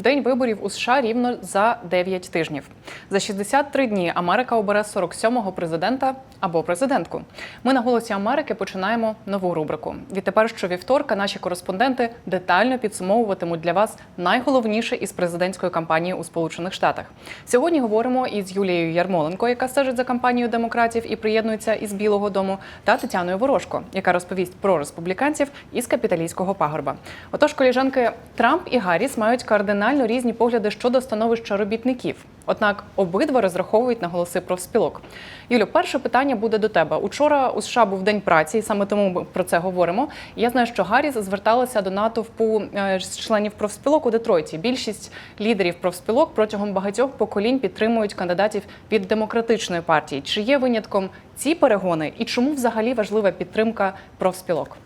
день виборів у США рівно за 9 тижнів. За 63 дні Америка обере 47-го президента або президентку. Ми на голосі Америки починаємо нову рубрику. Відтепер щовівторка наші кореспонденти детально підсумовуватимуть для вас найголовніше із президентської кампанії у Сполучених Штатах. Сьогодні говоримо із Юлією Ярмоленко, яка стежить за кампанією демократів і приєднується із Білого Дому, та Тетяною Ворожко, яка розповість про республіканців із капіталійського пагорба. Отож, коліжанки Трамп і Гарріс мають кардинально різні погляди щодо становища робітників. Однак обидва розраховують на голоси профспілок. Юлю, перше питання буде до тебе. Учора у США був день праці, і саме тому ми про це говоримо. Я знаю, що Гарріс зверталася до натовпу е, членів профспілок у Детройті. Більшість лідерів профспілок протягом багатьох поколінь підтримують кандидатів від демократичної партії. Чи є винятком ці перегони, і чому взагалі важлива підтримка профспілок?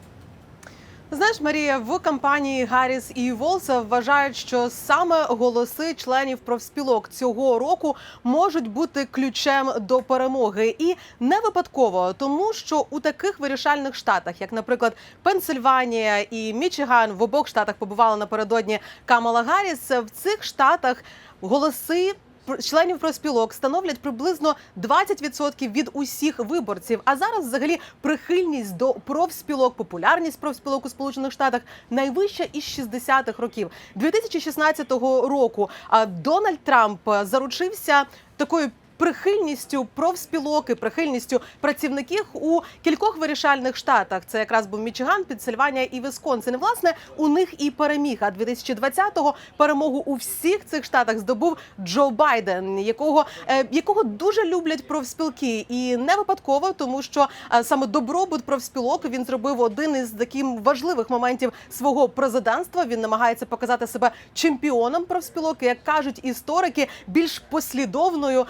Знаєш, Марія, в кампанії Гарріс і Волса вважають, що саме голоси членів профспілок цього року можуть бути ключем до перемоги, і не випадково, тому що у таких вирішальних штатах, як, наприклад, Пенсильванія і Мічиган, в обох штатах побувала напередодні Камала Гарріс. В цих штатах голоси членів профспілок становлять приблизно 20% від усіх виборців. А зараз, взагалі, прихильність до профспілок, популярність профспілок у Сполучених Штатах найвища із 60-х років. 2016 року Дональд Трамп заручився такою. Прихильністю профспілок і прихильністю працівників у кількох вирішальних штатах. Це якраз був Мічиган, Пенсильванія і Вісконсин. І, власне, у них і переміг. А 2020-го перемогу у всіх цих штатах здобув Джо Байден, якого е, якого дуже люблять профспілки, і не випадково, тому що е, саме добробут профспілок він зробив один із таких важливих моментів свого президентства. Він намагається показати себе чемпіоном профспілок, як кажуть історики, більш послідовною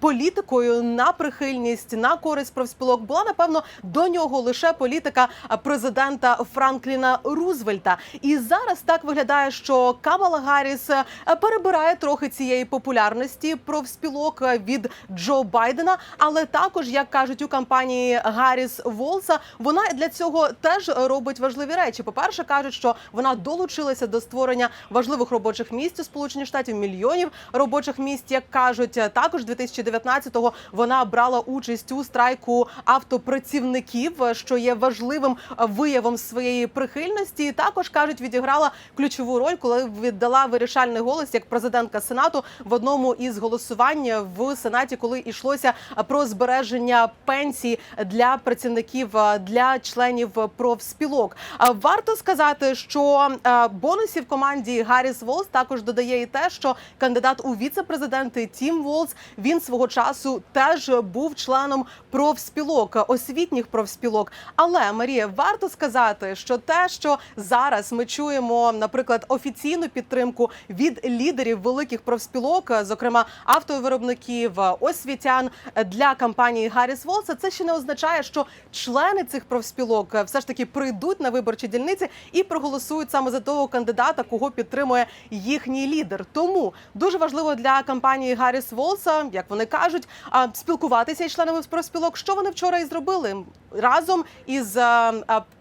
політикою на прихильність на користь профспілок була напевно до нього лише політика президента Франкліна Рузвельта. І зараз так виглядає, що Камала Гарріс е, перебирає трохи цієї популярності профспілок від Джо Байдена, але також, як кажуть у кампанії Гарріс Волса, вона для цього теж робить важливі речі. По перше, кажуть, що вона долучилася до створення важливих робочих місць у Сполучених Штатів, мільйонів робочих місць, як кажуть. Також 2019-го вона брала участь у страйку автопрацівників, що є важливим виявом своєї прихильності. І також кажуть, відіграла ключову роль, коли віддала вирішальний голос як президентка сенату в одному із голосувань в сенаті, коли йшлося про збереження пенсій для працівників для членів профспілок. Варто сказати, що е, бонусів команді Гарріс Волс також додає і те, що кандидат у віце-президенти Тім Волс він свого часу теж був членом профспілок, освітніх профспілок. Але Марія, варто сказати, що те, що зараз ми чуємо, наприклад, офіційну підтримку від лідерів великих профспілок, зокрема автовиробників, освітян для кампанії Гарріс Волса, це ще не означає, що члени цих профспілок все ж таки прийдуть на виборчі дільниці і проголосують саме за того кандидата, кого підтримує їхній лідер. Тому дуже важливо для кампанії Гарріс Волса, як вони кажуть, спілкуватися із членами профспілок. Що вони вчора і зробили разом із а,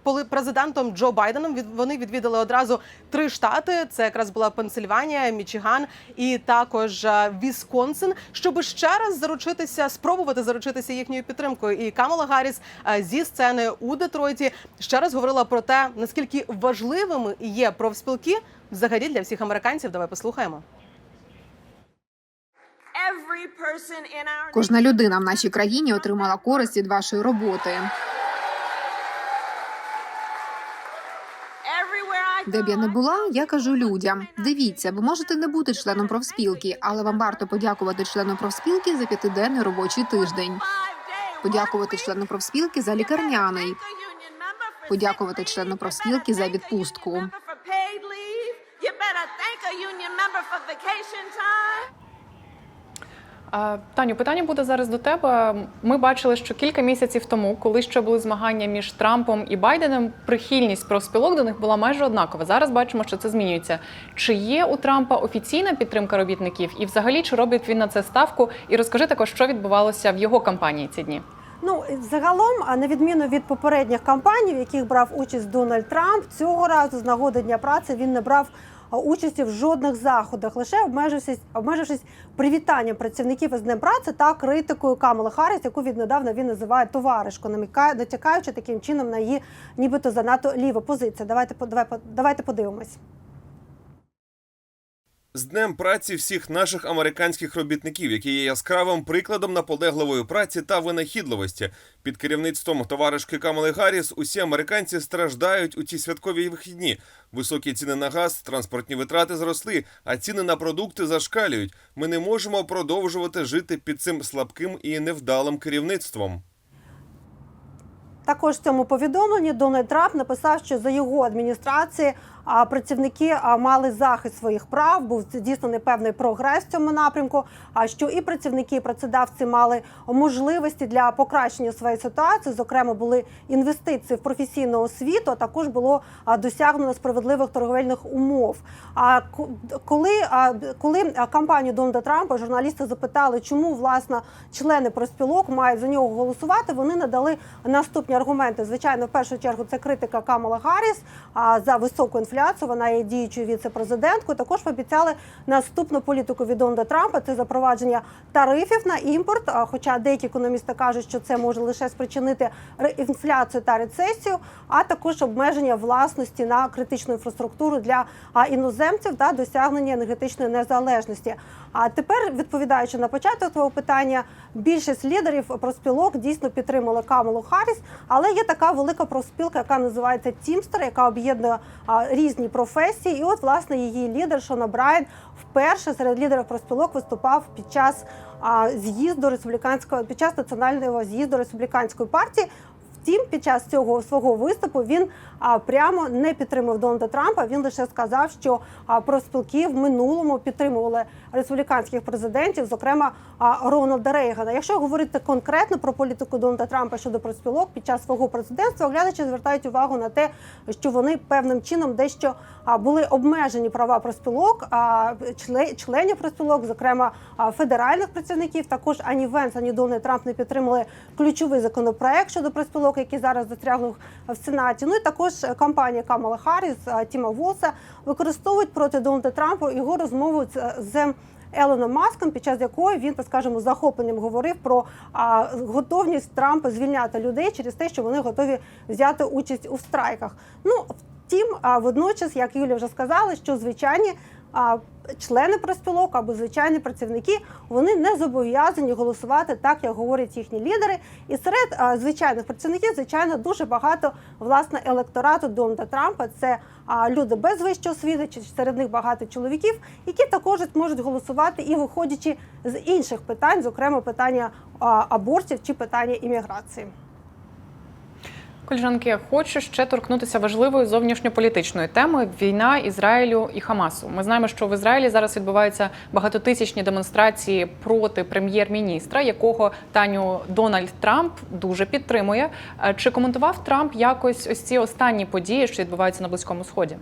поли- президентом Джо Байденом. Вони відвідали одразу три штати. Це якраз була Пенсильванія, Мічиган і також а, Вісконсин, щоб ще раз заручитися, спробувати заручитися їхньою підтримкою. І Камала Гарріс зі сцени у Детройті ще раз говорила про те, наскільки важливими є профспілки взагалі для всіх американців. Давай послухаємо. Кожна людина в нашій країні отримала користь від вашої роботи. Де б я не була, я кажу людям: дивіться, ви можете не бути членом профспілки, але вам варто подякувати члену профспілки за п'ятиденний робочий тиждень. Подякувати члену профспілки за лікарняний. Подякувати члену профспілки за відпустку. Таню, питання буде зараз до тебе. Ми бачили, що кілька місяців тому, коли ще були змагання між Трампом і Байденом, прихильність профспілок до них була майже однакова. Зараз бачимо, що це змінюється. Чи є у Трампа офіційна підтримка робітників, і взагалі чи робить він на це ставку? І розкажи також, що відбувалося в його кампанії ці дні. Ну загалом, а на відміну від попередніх кампаній, в яких брав участь Дональд Трамп, цього разу з нагоди дня праці він не брав участі в жодних заходах, лише обмежившись, обмежившись привітанням працівників із Днем праці та критикою Камали Харріс, яку віднедавна він називає товаришкою, намікає- натякаючи таким чином на її нібито занадто ліву позицію. Давайте давай давайте подивимось. З днем праці всіх наших американських робітників, які є яскравим прикладом наполегливої праці та винахідливості. Під керівництвом товаришки Камали Гарріс усі американці страждають у ці святкові вихідні. Високі ціни на газ, транспортні витрати зросли, а ціни на продукти зашкалюють. Ми не можемо продовжувати жити під цим слабким і невдалим керівництвом. Також в цьому повідомленні Дональд Трамп написав, що за його адміністрації працівники мали захист своїх прав, був здійснений певний прогрес в цьому напрямку. А що і працівники, і працедавці мали можливості для покращення своєї ситуації. Зокрема, були інвестиції в професійну освіту. а Також було досягнено справедливих торговельних умов. А ко- коли, коли кампанію Дональда Трампа журналісти запитали, чому власне члени профспілок мають за нього голосувати, вони надали наступні аргументи. Звичайно, в першу чергу це критика Камала Гарріс за високу інфляцію. Вона є діючою віце-президенткою. Також пообіцяли наступну політику від Дональда Трампа. Це запровадження тарифів на імпорт. Хоча деякі економісти кажуть, що це може лише спричинити інфляцію та рецесію, а також обмеження власності на критичну інфраструктуру для іноземців та досягнення енергетичної незалежності. А тепер, відповідаючи на початок твого питання, більшість лідерів профспілок дійсно підтримали Камалу Харріс, але є така велика профспілка, яка називається Тімстер, яка об'єднує різні професії. І от власне її лідер Шона Брайан вперше серед лідерів профспілок виступав під час з'їзду республіканського під час національного з'їзду республіканської партії. Втім, під час цього свого виступу він прямо не підтримав Дональда Трампа. Він лише сказав, що профспілки в минулому підтримували республіканських президентів, зокрема Рональда Рейгана. Якщо говорити конкретно про політику Дональда Трампа щодо профспілок під час свого президентства, оглядачі звертають увагу на те, що вони певним чином дещо були обмежені права профспілок, членів профспілок, зокрема федеральних працівників. Також ані Венс, ані Дональд Трамп не підтримали ключовий законопроект щодо профспілок, який зараз застрягнув в Сенаті. Ну і також компанія Камала Харріс, а, Тіма Волса використовують проти Дональда Трампа його розмову з-. Елоном Маском, під час якої він, так скажемо, захопленням говорив про а, готовність Трампа звільняти людей через те, що вони готові взяти участь у страйках. Ну втім, а, водночас, як Юля вже сказала, що звичайні а, члени профспілок або звичайні працівники вони не зобов'язані голосувати так, як говорять їхні лідери. І серед а, звичайних працівників, звичайно, дуже багато власне електорату Дональда Трампа. Це а, люди без вищої освіти, чи серед них багато чоловіків, які також можуть голосувати і виходячи з інших питань, зокрема питання а, абортів чи питання імміграції. Коліжанки, хочу ще торкнутися важливої зовнішньополітичної теми війна Ізраїлю і Хамасу. Ми знаємо, що в Ізраїлі зараз відбуваються багатотисячні демонстрації проти прем'єр-міністра, якого Таню Дональд Трамп дуже підтримує. Е, Чи коментував Трамп якось ось ці останні події, що відбуваються на близькому сході?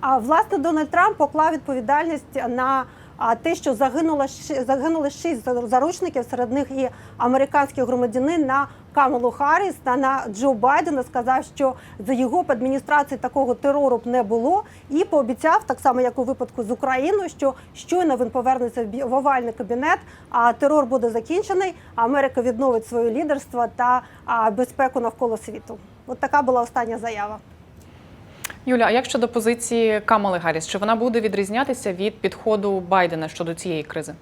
А власне Дональд Трамп поклав відповідальність на а, те, що загинуло загинули шість заручників, серед них і американський громадянин на Камалу Харріс та на Джо Байдена. Сказав, що за його адміністрації такого терору б не було, і пообіцяв, так само як у випадку з Україною, що щойно він повернеться в овальний кабінет, а терор буде закінчений. Америка відновить своє лідерство та безпеку навколо світу. От така була остання заява. Юля, а як щодо позиції Камали Гарріс? Чи вона буде відрізнятися від підходу Байдена щодо цієї кризи?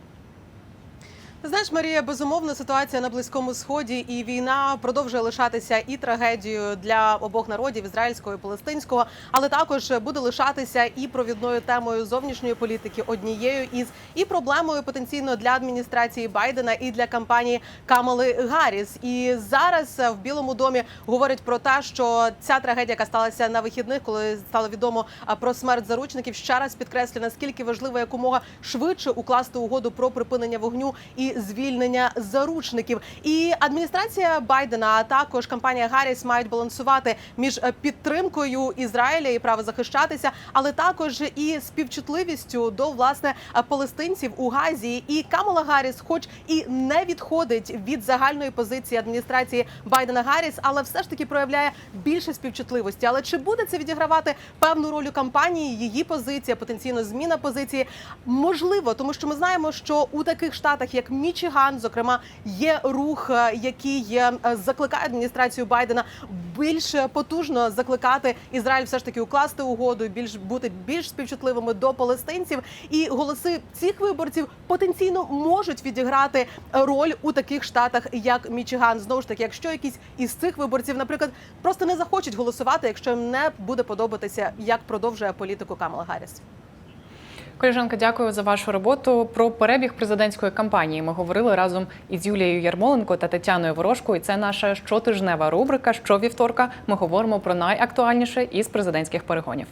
Знаєш, Марія, безумовно, ситуація на близькому сході і війна продовжує лишатися і трагедією для обох народів ізраїльського і палестинського, але також буде лишатися і провідною темою зовнішньої політики, однією із і проблемою потенційно для адміністрації Байдена і для кампанії Камали Гарріс. І зараз в Білому домі говорять про те, що ця трагедія, яка сталася на вихідних, коли стало відомо про смерть заручників, ще раз підкреслює наскільки важливо якомога швидше укласти угоду про припинення вогню і звільнення заручників. І адміністрація Байдена, а також кампанія Гарріс мають балансувати між е, підтримкою Ізраїля і право захищатися, але також і співчутливістю до власне е, палестинців у Газі. І Камала Гарріс, хоч і не відходить від загальної позиції адміністрації Байдена Гарріс, але все ж таки проявляє більше співчутливості. Але чи буде це відігравати певну роль у кампанії? Її позиція, потенційно зміна позиції можливо, тому що ми знаємо, що у таких штатах, як Мічиган, зокрема, є рух, е, який е, закликає адміністрацію Байдена більш потужно закликати Ізраїль все ж таки укласти угоду, більш бути більш співчутливими до палестинців. І голоси цих виборців потенційно можуть відіграти роль у таких штатах, як Мічиган. Знову ж таки, якщо якісь із цих виборців, наприклад, просто не захочуть голосувати, якщо їм не буде подобатися, як продовжує політику Камала Гарріс. Коліжанка, дякую за вашу роботу. Про перебіг президентської кампанії ми говорили разом із Юлією Ярмоленко та Тетяною Ворожко. І це наша щотижнева рубрика. Щовівторка ми говоримо про найактуальніше із президентських перегонів.